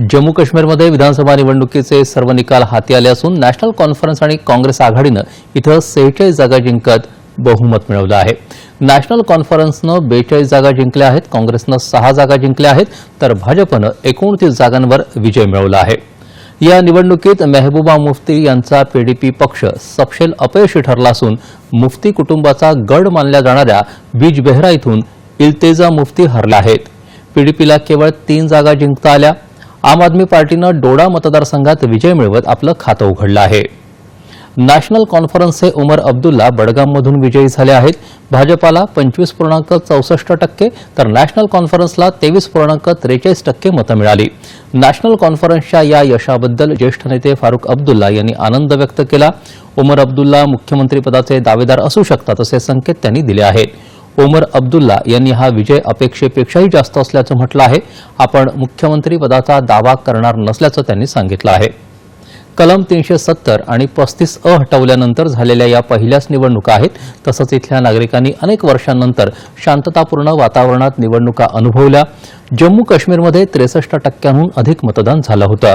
जम्मू काश्मीरमध्ये विधानसभा निवडणुकीचे सर्व निकाल हाती आले असून नॅशनल कॉन्फरन्स आणि काँग्रेस आघाडीनं इथं सेहेचाळीस जागा जिंकत बहुमत मिळवलं आहे. नॅशनल कॉन्फरन्सनं बेचाळीस जागा जिंकल्या आहेत काँग्रेसनं सहा जागा जिंकल्या आहेत तर भाजपनं एकोणतीस जागांवर विजय मिळवला आहे. या निवडणुकीत मेहबूबा मुफ्ती यांचा पीडीपी पक्ष सपशेल अपयशी ठरला असून मुफ्ती कुटुंबाचा गड मानल्या जाणाऱ्या बीज बेहरा इथून इल्तेजा मुफ्ती हरल्या आहेत. पीडीपीला केवळ तीन जागा जिंकता आल्या आम आदमी पार्टीनं डोडा मतदारसंघात विजय मिळवत आपलं खातं उघडलं आहे. नॅशनल कॉन्फरन्सचे उमर अब्दुल्ला बडगाममधून विजयी झाले आहेत. भाजपाला पंचवीस पूर्णांक चौसष्ट टक्के तर नॅशनल कॉन्फरन्सला तेवीस पूर्णांक त्रेचाळीस टक्के मतं मिळाली. नॅशनल कॉन्फरन्सच्या या यशाबद्दल ज्येष्ठ नेते फारुख अब्दुल्ला यांनी आनंद व्यक्त केला. उमर अब्दुल्ला मुख्यमंत्रीपदाचे दावेदार असू शकतात असे संकेत त्यांनी दिले आहेत. ओमर अब्दुल्ला यांनी हा विजय अपेक्षेपेक्षाही जास्त असल्याचं म्हटलं आहे. आपण मुख्यमंत्रीपदाचा दावा करणार नसल्याचं त्यांनी सांगितलं आहे. कलम तीनशे सत्तर आणि पस्तीस अ हटवल्यानंतर झालेल्या या पहिल्याच निवडणुका आहेत. तसंच इथल्या नागरिकांनी अनेक वर्षांनंतर शांततापूर्ण वातावरणात निवडणुका अनुभवल्या. जम्मू काश्मीरमध्ये त्रेसष्ट टक्क्यांहून अधिक मतदान झालं होतं.